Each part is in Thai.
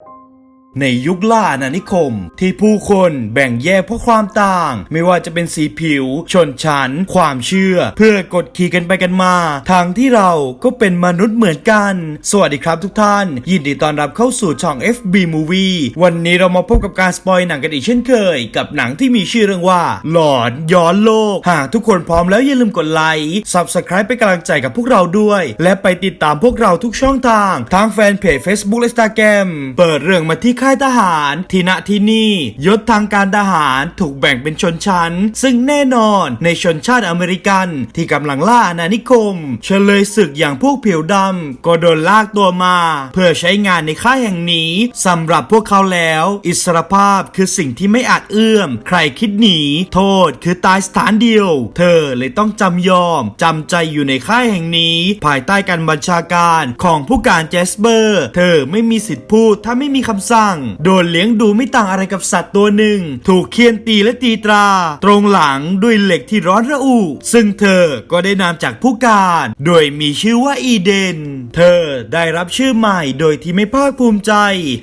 you ในยุคล่าอาณานิคม ที่ผู้คนแบ่งแยกเพราะความต่าง ไม่ว่าจะเป็นสีผิว ชนชั้น ความเชื่อ เพื่อกดขี่กันไปกันมา ทางที่เราก็เป็นมนุษย์เหมือนกัน สวัสดีครับทุกท่าน ยินดีต้อนรับเข้าสู่ช่อง FB Movie วันนี้เรามาพบกับการสปอยหนังกันอีกเช่นเคย กับหนังที่มีชื่อเรื่องว่า หลอนย้อนโลก หากทุกคนพร้อมแล้วอย่าลืมกดไลค์ Subscribe เป็นกำลังใจกับพวกเราด้วย และไปติดตามพวกเราทุกช่องทางทั้งแฟนเพจ Facebook และ Instagram เปิดเรื่องมาที่ค่ายทหารที่ณที่นี่ยศทางการทหารถูกแบ่งเป็นชนชั้น ซึ่งแน่นอนในชนชาติอเมริกันที่กำลังล่าอาณานิคม เฉลยศึกอย่างพวกผิวดำก็โดนลากตัวมา เพื่อใช้งานในค่ายแห่งนี้สำหรับพวกเขาแล้ว อิสรภาพคือสิ่งที่ไม่อาจเอื้อม ใครคิดหนี โทษคือตายสถานเดียว เธอเลยต้องจำยอมจำใจอยู่ในค่ายแห่งนี้ ภายใต้การบัญชาการของผู้การเจสเปอร์ เธอไม่มีสิทธิ์พูดถ้าไม่มีคำสั่งโดนเลี้ยงดูไม่ต่างอะไรกับสัตว์ตัวหนึ่ง ถูกเคียนตีและตีตรา ตรงหลังด้วยเหล็กที่ร้อนระอุ ซึ่งเธอก็ได้นามจากผู้การ โดยมีชื่อว่าอีเดน เธอได้รับชื่อใหม่โดยที่ไม่ภาคภูมิใจ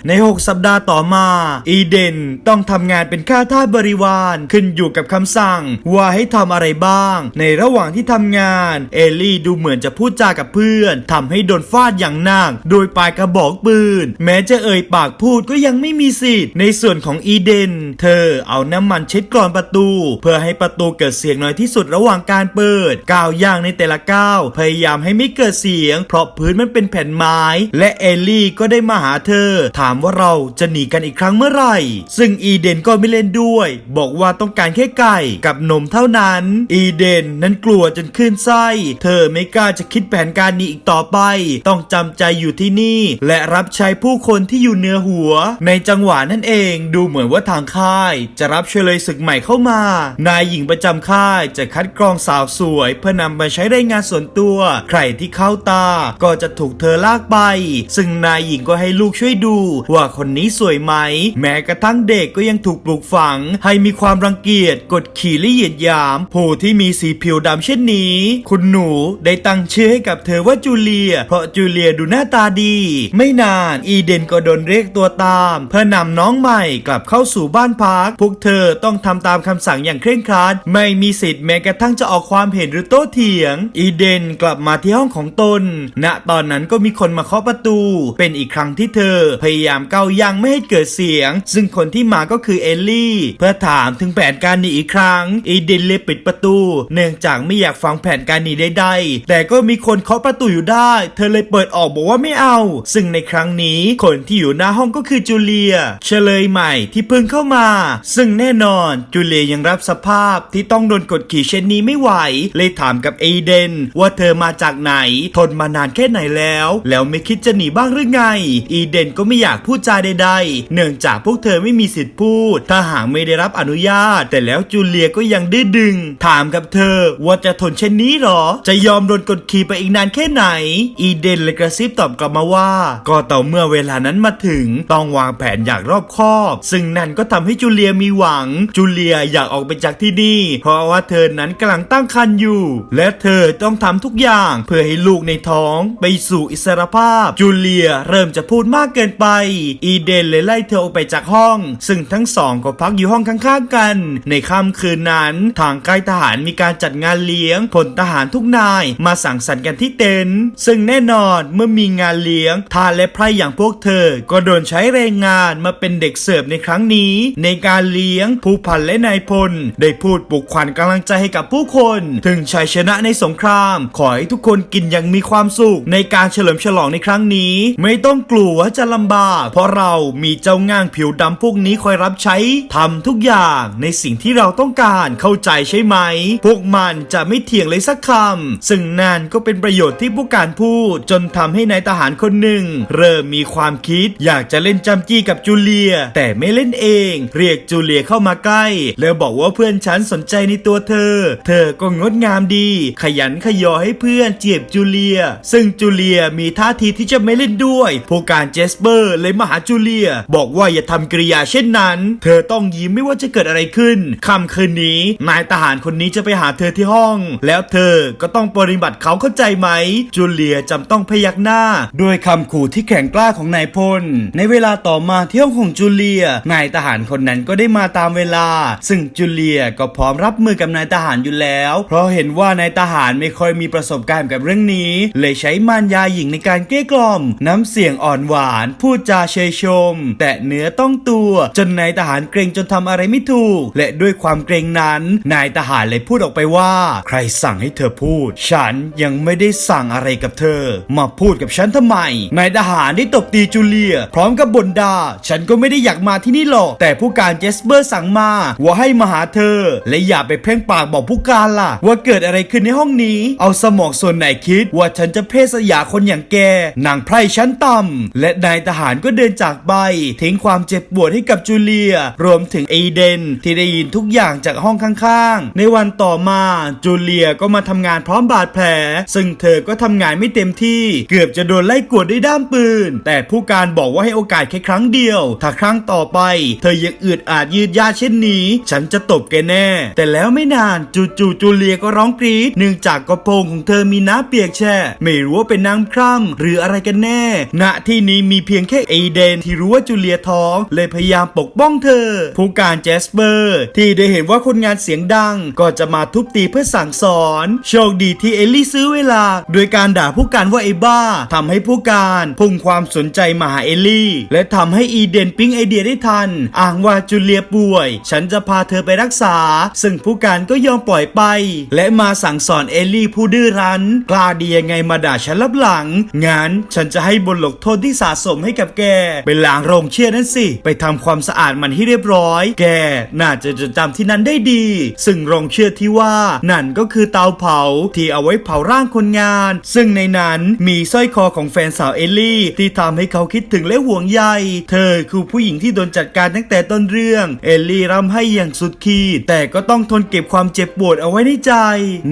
ใน 6 สัปดาห์ต่อมา อีเดนต้องทำงานเป็นข้าทาสบริวารขึ้นอยู่กับคำสั่ง ว่าให้ทำอะไรบ้าง ในระหว่างที่ทำงาน เอลลี่ดูเหมือนจะพูดจากับเพื่อนทำให้โดนฟาดอย่างหนักโดยปลายกระบอกปืน แม้จะเอ่ยปากพูดก็ยังไม่มีสิทธิ์ ในส่วนของอีเดน เธอเอาน้ำมันเช็ดกรอนประตู เพื่อให้ประตูเกิดเสียงน้อยที่สุดระหว่างการเปิดก้าวย่างในแต่ละก้าวพยายามให้ไม่เกิดเสียง เพราะพื้นมันเป็นแผ่นไม้ และเอลลี่ก็ได้มาหาเธอ ถามว่าเราจะหนีกันอีกครั้งเมื่อไหร่ ซึ่งอีเดนก็ไม่เล่นด้วย บอกว่าต้องการแค่ไก่กับนมเท่านั้น อีเดนนั้นกลัวจนขึ้นไส้เธอไม่กล้าจะคิดแผนการนี้อีกต่อไป ต้องจำใจอยู่ที่นี่ และรับใช้ผู้คนที่อยู่เหนือหัวในจังหวะนั้นเองดูเหมือนว่าทางค่าย จะรับเฉลยศึกใหม่เข้ามา นายหญิงประจำค่ายจะคัดกรองสาวสวย เพื่อนำมาใช้ได้งานส่วนตัว ใครที่เข้าตาก็จะถูกเธอลากไป ซึ่งนายหญิงก็ให้ลูกช่วยดู ว่าคนนี้สวยไหม แม้กระทั่งเด็กก็ยังถูกปลูกฝัง ให้มีความรังเกียจกดขี่และเหยียดหยาม ผู้ที่มีสีผิวดำเช่นนี้ คุณหนูได้ตั้งชื่อให้กับเธอว่าจูเลีย เพราะจูเลียดูหน้าตาดี ไม่นานอีเดนก็โดนเรียกตัวตาม เพื่อนำน้องใหม่กลับเข้าสู่บ้านพัก พวกเธอต้องทำตามคำสั่งอย่างเคร่งครัด ไม่มีสิทธิ์แม้กระทั่งจะออกความเห็นหรือโต้เถียง อีเดนกลับมาที่ห้องของตน ณ ตอนนั้นก็มีคนมาเคาะประตู เป็นอีกครั้งที่เธอ พยายามเก้ายังไม่ให้เกิดเสียง ซึ่งคนที่มาก็คือเอลลี่ เพื่อถามถึงแผนการหนีอีกครั้ง อีเดนเลยปิดประตู เนื่องจากไม่อยากฟังแผนการหนีใดๆ แต่ก็มีคนเคาะประตูอยู่ได้ เธอเลยเปิดออกบอกว่าไม่เอา ซึ่งในครั้งนี้คนที่อยู่หน้าห้องก็คือจูเลียเฉลยใหม่ที่เพิ่งเข้ามา ซึ่งแน่นอนจูเลียยังรับสภาพที่ต้องโดนกดขี่เช่นนี้ไม่ไหว เลยถามกับเอเดน ว่าเธอมาจากไหน ทนมานานแค่ไหนแล้ว แล้วไม่คิดจะหนีบ้างหรือไง อีเดนก็ไม่อยากพูดจาใดๆ เนื่องจากพวกเธอไม่มีสิทธิ์พูด ถ้าหากไม่ได้รับอนุญาต แต่แล้วจูเลียก็ยังดื้อดึง ถามกับเธอว่าจะทนเช่นนี้หรอ จะยอมโดนกดขี่ไปอีกนานแค่ไหน อีเดนเลยกระซิบตอบกลับมาว่า ก็ต่อเมื่อเวลานั้นมาถึงต้องวางแผนอย่างรอบคอบ ซึ่งนั่นก็ทำให้จูเลียมีหวัง จูเลียอยากออกไปจากที่นี่ เพราะว่าเธอนั้นกำลังตั้งครรภ์อยู่ และเธอต้องทำทุกอย่างเพื่อให้ลูกในท้องไปสู่อิสรภาพ จูเลียเริ่มจะพูดมากเกินไป อีเดนเลยไล่เธอออกไปจากห้อง ซึ่งทั้งสองก็พักอยู่ห้องข้างๆกัน ในค่ำคืนนั้น ทางค่ายทหารมีการจัดงานเลี้ยงพลทหารทุกนายมาสังสรรค์กันที่เต็นท์ซึ่งแน่นอนเมื่อมีงานเลี้ยงทานและไพร่อย่างพวกเธอ ก็โดนใช้แรงงานมาเป็นเด็กเสิร์ฟในครั้งนี้ ในการเลี้ยงผู้พันและนายพล ได้พูดปลุกขวัญกำลังใจให้กับผู้คน ถึงชัยชนะในสงคราม ขอให้ทุกคนกินอย่างมีความสุข ในการเฉลิมฉลองในครั้งนี้ ไม่ต้องกลัวจะลำบาก เพราะเรามีเจ้าง่างผิวดำพวกนี้คอยรับใช้ทำทุกอย่างในสิ่งที่เราต้องการเข้าใจใช่ไหม พวกมันจะไม่เถียงเลยสักคำซึ่งนั่นก็เป็นประโยชน์ที่ผู้การพูด จนทำให้นายทหารคนหนึ่ง เริ่มมีความคิดอยากจะเล่นจำจี้กับจูเลีย แต่ไม่เล่นเอง เรียกจูเลียเข้ามาใกล้ แล้วบอกว่าเพื่อนฉันสนใจในตัวเธอ เธอก็งดงามดี ขยันขยอให้เพื่อนเจียบจูเลีย ซึ่งจูเลียมีท่าทีที่จะไม่เล่นด้วยผู้การเจสเปอร์เลยมาหาจูเลีย บอกว่าอย่าทำกริยาเช่นนั้น เธอต้องยิ้มไม่ว่าจะเกิดอะไรขึ้นค่ำคืนนี้ นายทหารคนนี้จะไปหาเธอที่ห้อง แล้วเธอก็ต้องปฏิบัติเขาเข้าใจไหม จูเลียจำต้องพยักหน้า ด้วยคำขู่ที่แข็งกล้าของนายพล ในเวลาต่อมาที่ห้องของจูเลีย นายทหารคนนั้นก็ได้มาตามเวลา ซึ่งจูเลียก็พร้อมรับมือกับนายทหารอยู่แล้ว เพราะเห็นว่านายทหารไม่ค่อยมีประสบการณ์กับเรื่องนี้ เลยใช้มารยาหญิงในการเกลี้ยกล่อม น้ำเสียงอ่อนหวาน พูดจาเชยชม แต่เนื้อต้องตัว จนนายทหารเกรงจนทำอะไรไม่ถูก และด้วยความเกรงนั้น นายทหารเลยพูดออกไปว่า ใครสั่งให้เธอพูด ฉันยังไม่ได้สั่งอะไรกับเธอ มาพูดกับฉันทำไม นายทหารได้ตบตีจูเลีย พร้อมกับบ่นด่าฉันก็ไม่ได้อยากมาที่นี่หรอก แต่ผู้การเจสเปอร์สั่งมาว่าให้มาหาเธอ และอย่าไปเพ่งปากบอกผู้การล่ะ ว่าเกิดอะไรขึ้นในห้องนี้ เอาสมองส่วนไหนคิดว่าฉันจะเพศสยาคนอย่างแกนางไพร่ชั้นต่ำและนายทหารก็เดินจากไปทิ้งความเจ็บปวดให้กับจูเลีย รวมถึงเอเดน ที่ได้ยินทุกอย่างจากห้องข้างๆ ในวันต่อมาจูเลียก็มาทำงานพร้อมบาดแผล ซึ่งเธอก็ทำงานไม่เต็มที่ เกือบจะโดนไล่กวดด้วยด้ามปืน แต่ผู้การบอกว่าให้โอกาสค่ครั้งเดียว ถ้าครั้งต่อไป เธอยังอืดอาจยืดยาเช่นนี้ ฉันจะตบแกแน่ แต่แล้วไม่นานจู่ๆจูเลียก็ร้องกรีดเนื่องจากกระโปรงของเธอมีน้ำเปียกแช่ไม่รู้ว่าเป็นน้ำคร่ำหรืออะไรกันแน่ ณที่นี้มีเพียงแค่เอเดนที่รู้ว่าจูเลียท้อง เลยพยายามปกป้องเธอ ผู้การแจสเปอร์ ที่ได้เห็นว่าคนงานเสียงดัง ก็จะมาทุบตีเพื่อสั่งสอน โชคดีที่เอลลี่ซื้อเวลา โดยการด่าผู้การว่าไอ้บ้าทำให้ผู้การพุ่งความสนใจมาหาเอลลี่ และทำให้อีเดนปิ๊งไอเดียได้ทัน อ้างว่าจูเลียป่วย ฉันจะพาเธอไปรักษา ซึ่งผู้การก็ยอมปล่อยไป และมาสั่งสอนเอลลี่ผู้ดื้อรั้น กล้าดียังไงมาด่าฉันลับหลัง งั้นฉันจะให้บทลงโทษที่สะสมให้กับแกไปล้างโรงเชือดนั่นสิ ไปทำความสะอาดมันให้เรียบร้อย แกน่าจะจดจำที่นั้นได้ดี ซึ่งโรงเชือดที่ว่า นั่นก็คือเตาเผาที่เอาไว้เผาร่างคนงาน ซึ่งในนั้นมีสร้อยคอของแฟนสาวเอลลี่ ที่ทำให้เขาคิดถึงและห่วงใยเธอคือผู้หญิงที่โดนจัดการตั้งแต่ต้นเรื่อง เอลลี่ร่ำให้อย่างสุดขีด แต่ก็ต้องทนเก็บความเจ็บปวดเอาไว้ในใจ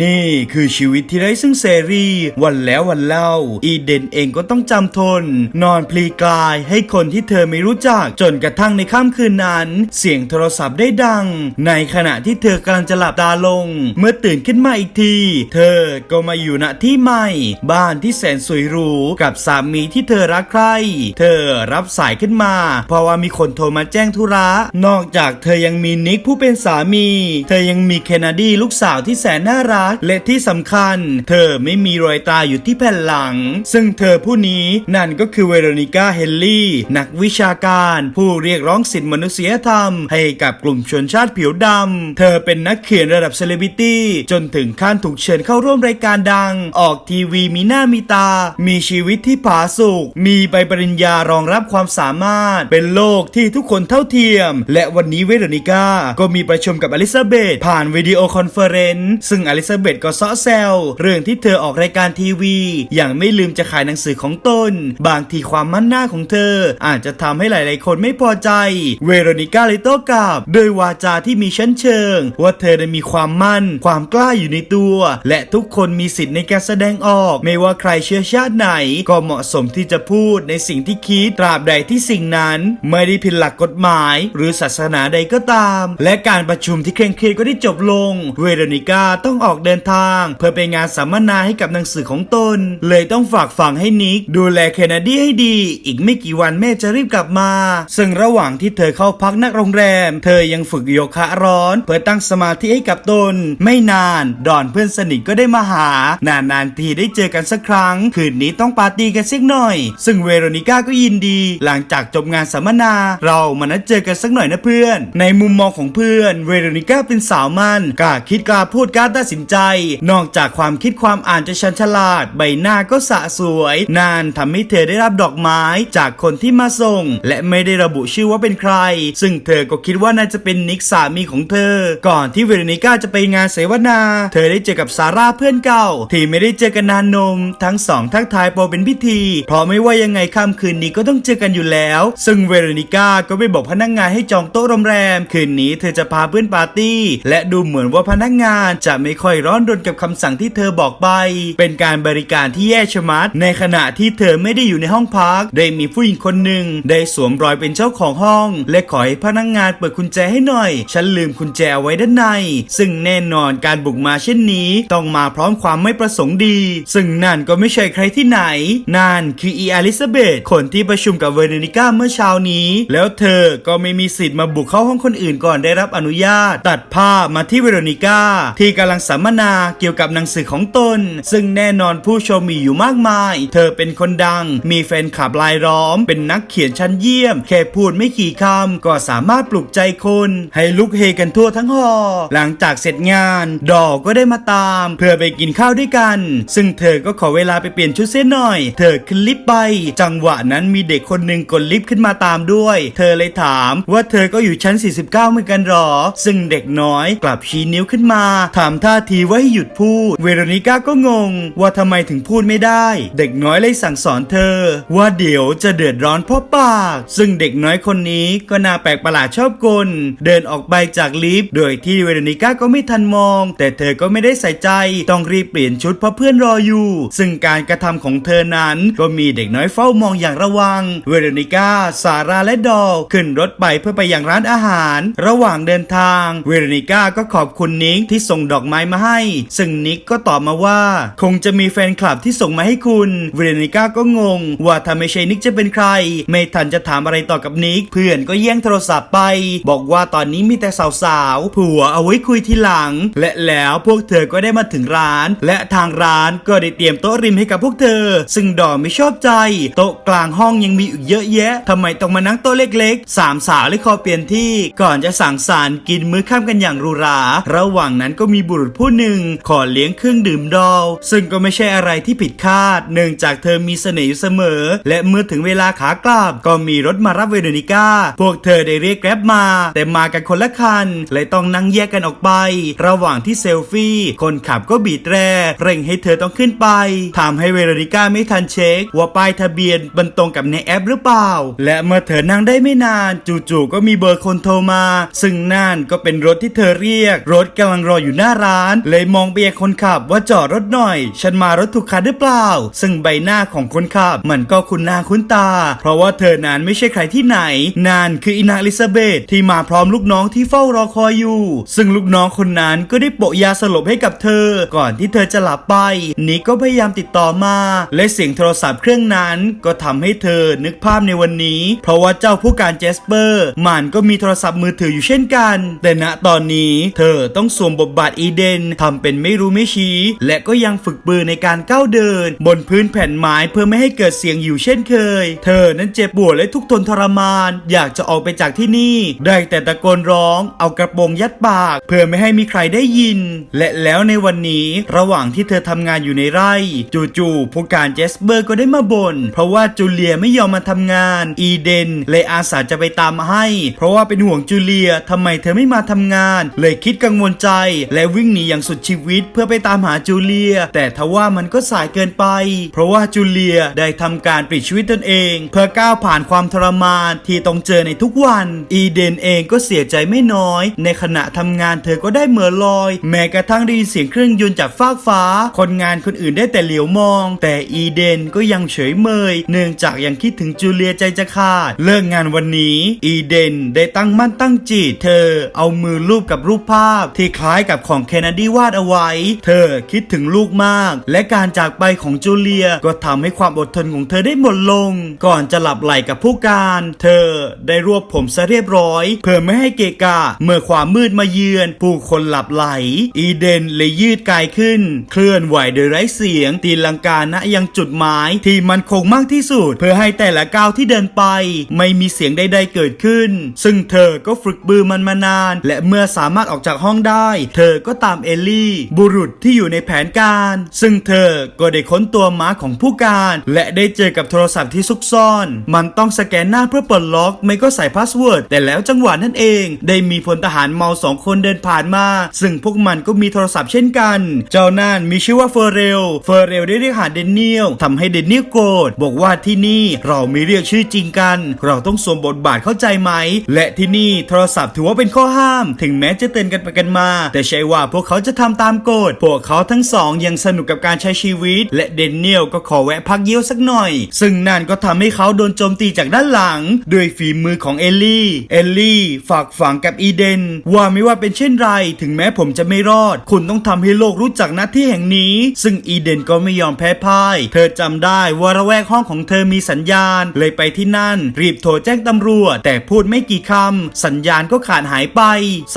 นี่คือชีวิตที่ไร้ซึ่งเสรี วันแล้ววันเล่า อีเดนเองก็ต้องจำทน นอนพลีกาย ให้คนที่เธอไม่รู้จัก จนกระทั่งในค่ำคืนนั้น เสียงโทรศัพท์ได้ดัง ในขณะที่เธอกำลังจะหลับตาลง เมื่อตื่นขึ้นมาอีกที เธอก็มาอยู่ณที่ใหม่ บ้านที่แสนสวยหรูกับสามีที่เธอรักใคร่เธอรับสายขึ้นมา เพราะว่ามีคนโทรมาแจ้งธุระ นอกจากเธอยังมีนิกผู้เป็นสามี เธอยังมีเคนเนดีลูกสาวที่แสนน่ารัก และที่สำคัญ เธอไม่มีรอยตาอยู่ที่แผ่นหลัง ซึ่งเธอผู้นี้นั่นก็คือเวโรนิก้าเฮนลี่ นักวิชาการ ผู้เรียกร้องสิทธิมนุษยธรรม ให้กับกลุ่มชนชาติผิวดำ เธอเป็นนักเขียนระดับเซเลบริตี้จนถึงขั้นถูกเชิญเข้าร่วมรายการดัง ออกทีวีมีหน้ามีตา มีชีวิตที่ผาสุกมีใบปริญญารองรับความสามารถ เป็นโลกที่ทุกคนเท่าเทียม และวันนี้เวโรนิก้าก็มีประชุมกับอลิซาเบธผ่านวิดีโอคอนเฟอเรนซ์ซึ่งอลิซาเบธก็เซาะแซวเรื่องที่เธอออกรายการทีวี อย่างไม่ลืมจะขายหนังสือของตน บางทีความมั่นหน้าของเธอ อาจจะทำให้หลาย ๆ คนไม่พอใจ เวโรนิก้าเลยโต้กลับด้วยวาจาที่มีชั้นเชิง ว่าเธอได้มีความมั่น ความกล้าอยู่ในตัว และทุกคนมีสิทธิ์ในการแสดงออก ไม่ว่าใครเชื้อชาติไหน ก็เหมาะสมที่จะพูดในสิ่งที่คิดตราบใดที่สิ่งนั้น ไม่ได้ผิดหลักกฎหมาย หรือศาสนาใดก็ตาม และการประชุมที่เคร่งเครียดก็ได้จบลง เวโรนิก้าต้องออกเดินทาง เพื่อไปงานสัมมนาให้กับหนังสือของตน เลยต้องฝากฝังให้นิก ดูแลเคนเนดีให้ดี อีกไม่กี่วันแม่จะรีบกลับมา ซึ่งระหว่างที่เธอเข้าพักนักโรงแรม เธอยังฝึกโยคะร้อน เพื่อตั้งสมาธิให้กับตน ไม่นานดอนเพื่อนสนิทก็ได้มาหา นานๆทีได้เจอกันสักครั้ง คืนนี้ต้องปาร์ตี้กันสักหน่อย ซึ่งเวโรนิก้าก็ยินดีหลัังจากจบงานสัมมนา เรามานัดเจอกันสักหน่อยนะเพื่อน ในมุมมองของเพื่อน เวโรนิก้าเป็นสาวมันกล้าคิดกล้าพูดกล้าตัดสินใจ นอกจากความคิดความอ่านจะชันฉลาด ใบหน้าก็สะสวย นานทำให้เธอได้รับดอกไม้จากคนที่มาส่ง และไม่ได้ระบุชื่อว่าเป็นใคร ซึ่งเธอก็คิดว่าน่าจะเป็นนิกสามีของเธอ ก่อนที่เวโรนิก้าจะไปงานเสวนา เธอได้เจอกับซาร่าเพื่อนเก่า ที่ไม่ได้เจอกันนานนม ทั้งสองทักทายพอเป็นพิธี เพราะไม่ว่ายังไงค่ำคืนนี้ก็ต้องเจอกันอยู่แล้ว ซึ่งเวโรนิก้าก็ไปบอกพนักงานให้จองโต๊ะโรงแรม คืนนี้เธอจะพาเพื่อนปาร์ตี้ และดูเหมือนว่าพนักงานจะไม่ค่อยร้อนรนกับคำสั่งที่เธอบอกไป เป็นการบริการที่แย่ชะมัด ในขณะที่เธอไม่ได้อยู่ในห้องพัก ได้มีผู้หญิงคนหนึ่งได้สวมรอยเป็นเจ้าของห้อง และขอให้พนักงานเปิดกุญแจให้หน่อย ฉันลืมกุญแจเอาไว้ด้านใน ซึ่งแน่นอนการบุกมาเช่นนี้ ต้องมาพร้อมความไม่ประสงค์ดี ซึ่งนั่นก็ไม่ใช่ใครที่ไหน นั่นคืออีอลิซาเบธคนที่ประชุมกับเวโรโรนิก้าเมื่อเช้านี้ แล้วเธอก็ไม่มีสิทธิ์มาบุกเข้าห้องคนอื่นก่อนได้รับอนุญาต ตัดภาพมาที่เวโรนิก้าที่กำลังสัมมนาเกี่ยวกับหนังสือของตน ซึ่งแน่นอนผู้ชมมีอยู่มากมาย เธอเป็นคนดัง มีแฟนคลับรายล้อม เป็นนักเขียนชั้นเยี่ยม แค่พูดไม่กี่คำก็สามารถปลุกใจคน ให้ลุกเฮกันทั่วทั้งหอ หลังจากเสร็จงาน ดอกก็ได้มาตาม เพื่อไปกินข้าวด้วยกัน ซึ่งเธอก็ขอเวลาไปเปลี่ยนชุดเส้นหน่อย เธอขึ้นลิฟต์ไป จังหวะนั้นมีเด็กคนหนึ่งกดลิฟต์ขึ้นมาตามด้วย เธอเลยถามว่าเธอก็อยู่ชั้น 49 เหมือนกันหรอ ซึ่งเด็กน้อยกลับชี้นิ้วขึ้นมา ถามท่าทีว่าให้หยุดพูด เวโรนิก้าก็งง ว่าทำไมถึงพูดไม่ได้ เด็กน้อยเลยสั่งสอนเธอ ว่าเดี๋ยวจะเดือดร้อนเพราะปาก ซึ่งเด็กน้อยคนนี้ก็น่าแปลกประหลาดชอบกล เดินออกไปจากลิฟต์โดยที่เวโรนิก้าก็ไม่ทันมอง แต่เธอก็ไม่ได้ใส่ใจ ต้องรีบเปลี่ยนชุดเพราะเพื่อนรออยู่ ซึ่งการกระทำของเธอนั้นก็มีเด็กน้อยเฝ้ามองอย่างระวัง เวโรนิก้าซาร่าและดอลขึ้นรถไปเพื่อไปยังร้านอาหาร ระหว่างเดินทางเวโรนิก้าก็ขอบคุณนิกที่ส่งดอกไม้มาให้ ซึ่งนิกก็ตอบมาว่า คงจะมีแฟนคลับที่ส่งมาให้คุณเวโรนิก้าก็งง ว่าถ้าไม่ใช่นิกจะเป็นใคร ไม่ทันจะถามอะไรต่อกับนิก เพื่อนก็แย่งโทรศัพท์ไป บอกว่าตอนนี้มีแต่สาวๆผัวเอาไว้คุยทีหลัง และแล้วพวกเธอก็ได้มาถึงร้าน และทางร้านก็ได้เตรียมโต๊ะริมให้กับพวกเธอ ซึ่งดอกไม่ชอบใจ โต๊ะกลางห้องยังมีอีกเยอะแยะทำไมต้องมานั่งโต๊ะเล็กๆสามสาวเลยขอเปลี่ยนที่ ก่อนจะสั่งสรรกินมื้อค่ำกันอย่างรูหรา ระหว่างนั้นก็มีบุรุษผู้หนึ่งขอเลี้ยงเครื่องดื่มดอล ซึ่งก็ไม่ใช่อะไรที่ผิดคาด เนื่องจากเธอมีเสน่ห์อยู่เสมอ และเมื่อถึงเวลาขากลับ ก็มีรถมารับเวโรนิก้า พวกเธอได้เรียกแกร็บมา แต่มากันคนละคันเลยต้องนั่งแยกกันออกไป ระหว่างที่เซลฟี่ คนขับก็บีดแตรเร่งให้เธอต้องขึ้นไปทำให้เวโรนิก้าไม่ทันเช็ค ว่าป้ายทะเบียนมันตรงกับในแอปหรือเปล่าและเมื่อเธอนั่งได้ไม่นาน จู่ๆก็มีเบอร์คนโทรมา ซึ่งนั่นก็เป็นรถที่เธอเรียก รถกำลังรออยู่หน้าร้าน เลยมองไปยังคนขับว่าจอดรถหน่อย ฉันมารถถูกคันหรือเปล่า ซึ่งใบหน้าของคนขับ มันก็คุ้นหน้าคุ้นตา เพราะว่าเธอนั้นไม่ใช่ใครที่ไหนนั่นคืออินาลิซาเบธที่มาพร้อมลูกน้องที่เฝ้ารอคอยอยู่ ซึ่งลูกน้องคนนั้นก็ได้โปะยาสลบให้กับเธอ ก่อนที่เธอจะหลับไป นิกก็พยายามติดต่อมา และเสียงโทรศัพท์เครื่องนั้นก็ทำให้เธอนึกภาพในวันนี้ เพราะว่าเจ้าผู้การเจสเปอร์มันก็มีโทรศัพท์มือถืออยู่เช่นกัน แต่ณตอนนี้เธอต้องสวมบทบาทอีเดนทำเป็นไม่รู้ไม่ชี้ และก็ยังฝึกปืนในการก้าวเดิน บนพื้นแผ่นไม้เพื่อไม่ให้เกิดเสียงอยู่เช่นเคย เธอนั้นเจ็บปวดและทุกทนทรมาน อยากจะออกไปจากที่นี่ ได้แต่ตะโกนร้องเอากระโปรงยัดปาก เพื่อไม่ให้มีใครได้ยิน และแล้วในวันนี้ระหว่างที่เธอทำงานอยู่ในไร่ จู่ๆผู้การเจสเปอร์ก็ได้มาบ่นเพราะว่าจูเลียไม่ยอมมาทำงาน อีเดน เลยอาสาจะไปตามมาให้ เพราะว่าเป็นห่วงจูเลียทำไมเธอไม่มาทำงาน เลยคิดกังวลใจ และวิ่งหนีอย่างสุดชีวิตเพื่อไปตามหาจูเลีย แต่ทว่ามันก็สายเกินไป เพราะว่าจูเลียได้ทำการปลิดชีวิตตนเอง เพื่อก้าวผ่านความทรมานที่ต้องเจอในทุกวัน อีเดนเองก็เสียใจไม่น้อย ในขณะทำงานเธอก็ได้เหมือลอย แม้กระทั่งได้ยินเสียงเครื่องยนต์จากฟากฟ้า คนงานคนอื่นได้แต่เหลียวมอง แต่อีเดนก็ยังเฉยเมย เนื่องจากยังคิดถึงจูเลียใจจะขาด เลิกงานวันนี้ อีเดนได้ตั้งมั่นตั้งจิต เธอเอามือลูบกับรูปภาพ ที่คล้ายกับของเคนเนดีวาดเอาไว้ เธอคิดถึงลูกมาก และการจากไปของจูเลียก็ทำให้ความอดทนของเธอได้หมดลง ก่อนจะหลับไหลกับผู้การ เธอได้รวบผมซะเรียบร้อย เพื่อไม่ให้เกะกะ เมื่อความมืดมาเยือน ผู้คนหลับไหล อีเดนเลยยืดกายขึ้น เคลื่อนไหวโดยไร้เสียง ตีลังกาณยังจุดหมายที่มันคงมากที่สุด เพื่อให้แต่ละก้าวที่เดินไป ไม่มีเสียงใดๆเกิดขึ้น ซึ่งเธอก็ฝึกบือมันมานาน และเมื่อสามารถออกจากห้องได้ เธอก็ตามเอลลี่ บุรุษที่อยู่ในแผนการ ซึ่งเธอก็ได้ค้นตัวม้าของผู้การ และได้เจอกับโทรศัพท์ที่ซุกซ่อน มันต้องสแกนหน้าเพื่อปลดล็อกไม่ก็ใส่พาสเวิร์ดแต่แล้วจังหวะนั้นเอง ได้มีพลทหารเมาสองคนเดินผ่านมา ซึ่งพวกมันก็มีโทรศัพท์เช่นกัน เจ้านั่นมีชื่อว่าเฟอร์เรล เฟอร์เรลได้เรียกหาเดนเนียลทำให้เดนเนียลโกรธบอกว่าที่นี่เราม่เรียกชื่อจริงกัน เราต้องสวมบทบาทเข้าใจไหม และที่นี่โทรศัพท์ถือว่าเป็นข้อห้าม ถึงแม้จะเตือนกันไปกันมา แต่ใช่ว่าพวกเขาจะทำตามกฎพวกเขาทั้งสองยังสนุกกับการใช้ชีวิต และเดนเนียลก็ขอแวะพักเยี่ยวสักหน่อย ซึ่งนั่นก็ทำให้เขาโดนโจมตีจากด้านหลังด้วยฝีมือของเอลลี่ เอลลี่ ฝากฝังกับอีเดน ว่าไม่ว่าเป็นเช่นไร ถึงแม้ผมจะไม่รอด คุณต้องทำให้โลกรู้จักหน้าที่แห่งนี้ ซึ่งอีเดนก็ไม่ยอมแพ้พ่าย เธอจำได้ว่าระแวกห้องของเธอมีสัญญาณเลยไปที่นั่น รีบโทรแจ้งตำรวจ แต่พูดไม่กี่คำ สัญญาณก็ขาดหายไป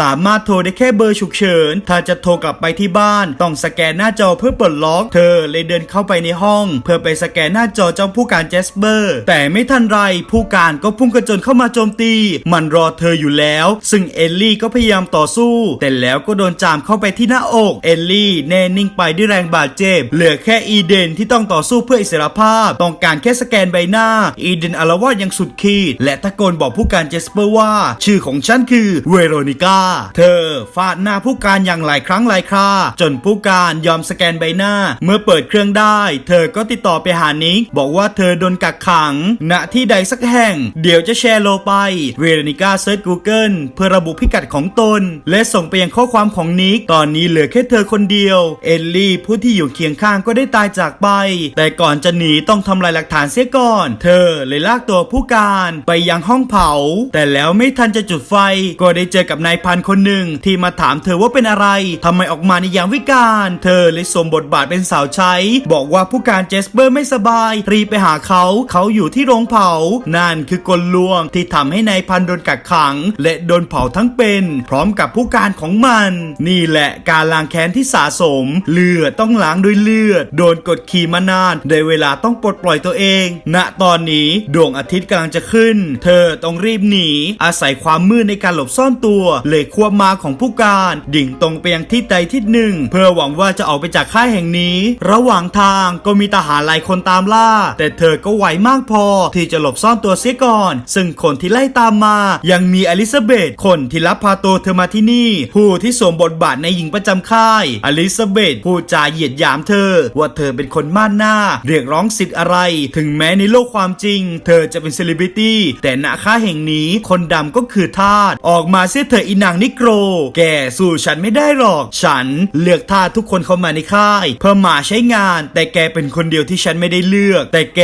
สามารถโทรได้แค่เบอร์ฉุกเฉิน ถ้าจะโทรกลับไปที่บ้าน ต้องสแกนหน้าจอเพื่อปลดล็อก เธอเลยเดินเข้าไปในห้อง เพื่อไปสแกนหน้าจอเจ้าผู้การเจสเปอร์ แต่ไม่ทันไรผู้การก็พุ่งกระโจนเข้ามาโจมตี มันรอเธออยู่แล้ว ซึ่งเอลลี่ก็พยายามต่อสู้ แต่แล้วก็โดนจามเข้าไปที่หน้าอก เอลลี่แน่นิ่งไปด้วยแรงบาดเจ็บ เหลือแค่อีเดนที่ต้องต่อสู้เพื่ออิสรภาพ ต้องการแค่สแกนใบหน้า อีเดนอารวาสอย่างสุดขีด และตะโกนบอกผู้การเจสเปอร์ว่า ชื่อของฉันคือเวโรนิก้า เธอฟาดหน้าผู้การอย่างหลายครั้งหลายครา จนผู้การยอมสแกนใบหน้า เมื่อเปิดเครื่องได้ เธอก็ติดต่อไปหานิก บอกว่าเธอโดนกักขัง ณที่ใดสักแห่ง เดี๋ยวจะแชร์โลไป เวโรนิก้าเซิร์ช Google เพื่อระบุพิกัดของตน และส่งไปยังข้อความของนิก ตอนนี้เหลือแค่เธอคนเดียว เอลลี่ผู้ที่อยู่เคียงข้างก็ได้ตายจากไป แต่ก่อนจะหนีต้องทำลายหลักฐานเสียก่อน เธอเลยลากตัวผู้การไปยังห้องเผา แต่แล้วไม่ทันจะจุดไฟ ก็ได้เจอกับนายพันคนหนึ่งที่มาถามเธอว่าเป็นอะไรทำไมออกมาในยามวิกาลเธอเลยสวมบทบาทเป็นสาวใช้ บอกว่าผู้การเจสเปอร์ไม่สบาย รีบไปหาเขาเขาอยู่ที่โรงเผา นั่นคือกลลวงที่ทำให้นายพันโดนกักขัง และโดนเผาทั้งเป็น พร้อมกับผู้การของมัน นี่แหละการล้างแค้นที่สะสม เลือดต้องล้างด้วยเลือด โดนกดขี่มานานได้เวลาต้องปลดปล่อยตัวเอง ณตอนนี้ดวงอาทิตย์กำลังจะขึ้น เธอต้องรีบหนี อาศัยความมืดในการหลบซ่อนตัว เลยควบมาของผู้การ ดิ่งตรงไปยังที่ใดที่หนึ่ง เพื่อหวังว่าจะออกไปจากค่ายแห่งนี้ ระหว่างทางก็มีทหารหลายคนตามล่า แต่เธอก็ไหวมากพอที่จะหลบซ่อนตัวเสียก่อน ซึ่งคนที่ไล่ตามมา ยังมีอลิซาเบธคนที่รับพาตัวเธอมาที่นี่ ผู้ที่สวมบทบาทในหญิงประจำค่าย อลิซาเบธพูดจาเหยียดหยามเธอ ว่าเธอเป็นคนม่านหน้า เรียกร้องสิทธิ์อะไร ถึงแม้ในโลกความจริงเธอจะเป็นเซเลบริตี้แต่ณค่าแห่งนี้คนดำก็คือทาสออกมาเสียเธออีนางนิโกร แกสู้ฉันไม่ได้หรอก ฉันเลือกทาสทุกคนเข้ามาในค่าย เพื่อมาใช้งาน แต่แกเป็นคนเดียวที่ฉันไม่ได้เลือก แต่แก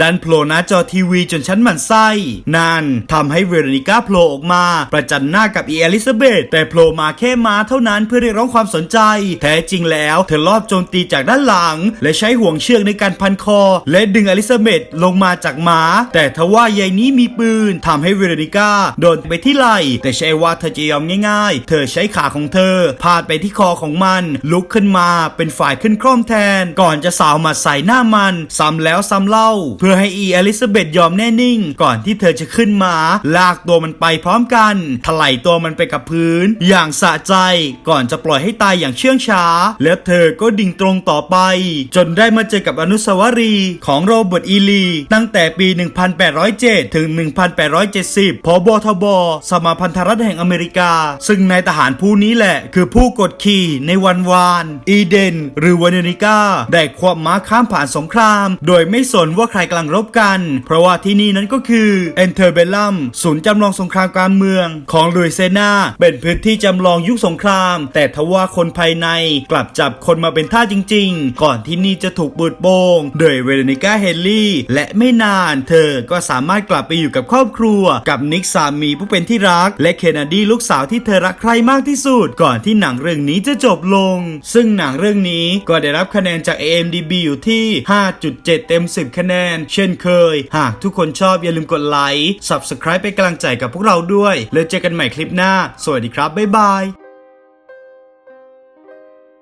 ดันโผล่หน้าจอทีวีจนฉันหมั่นไส้นั่นทำให้เวโรนิก้าโผล่ออกมา ประจันหน้ากับอีอลิซาเบธแต่โผล่มาแค่มาเท่านั้นเพื่อเรียกร้องความสนใจ แท้จริงแล้วเธอลอบโจมตีจากด้านหลัง และใช้ห่วงเชือกในการพันคอ และดึงอลิซาเบธลงมาจากม้าแต่ทว่ายายนี้มีปืนทำให้เวโรนิก้าโดนไปที่ไหล่ แต่ใช่ว่าเธอจะยอมง่าย ๆ เธอใช้ขาของเธอ พาดไปที่คอของมัน ลุกขึ้นมาเป็นฝ่ายขึ้นคร่อมแทน ก่อนจะสาวมาใส่หน้ามันซ้ำแล้วซ้ำเล่า เพื่อให้อีอลิซาเบธยอมแน่นิ่ง ก่อนที่เธอจะขึ้นมา ลากตัวมันไปพร้อมกันถลายตัวมันไปกับพื้น อย่างสะใจก่อนจะปล่อยให้ตายอย่างเชื่องช้า แล้วเธอก็ดิ่งตรงต่อไป จนได้มาเจอกับอนุสาวรีย์ของโรเบิร์ตอีลี ตั้งแต่ปี 1807 ถึง 1870 พบทบ สมาพันธรัฐแห่งอเมริกา ซึ่งนายทหารผู้นี้แหละ คือผู้กดขี่ในวันวาน อีเดน หรือวานิก้าได้ควบม้าข้ามผ่านสงคราม โดยไม่สนว่าใครกำลังรบกัน เพราะว่าที่นี่นั้นก็คือเอนเทอร์เบลลัมศูนย์จำลองสงครามกลารเมือง ของลุยเซนา เป็นพื้นที่จำลองยุคสงคราม แต่ทว่าคนภายในกลับจับคนมาเป็นท่าจริง ๆ ก่อนที่นี่จะถูกบูดโปงโดยเวโรนิก้าเฮนรี่ และไม่นานเธอก็สามารถกลับไปอยู่กับครอบครัว กับนิกสามีผู้เป็นที่รัก และเคนเนดีลูกสาวที่เธอรักใครมากที่สุด ก่อนที่หนังเรื่องนี้จะจบลง ซึ่งหนังเรื่องนี้ก็ได้รับคะแนนจาก AMDB อยู่ที่ 5.7 เต็ม 10 คะแนน เช่นเคย หากทุกคนชอบอย่าลืมกดไลค์ Subscribe เป็นกำลังใจกับพวกเราด้วย แล้วเจอกันใหม่คลิปหน้า สวัสดีครับ บ๊ายบาย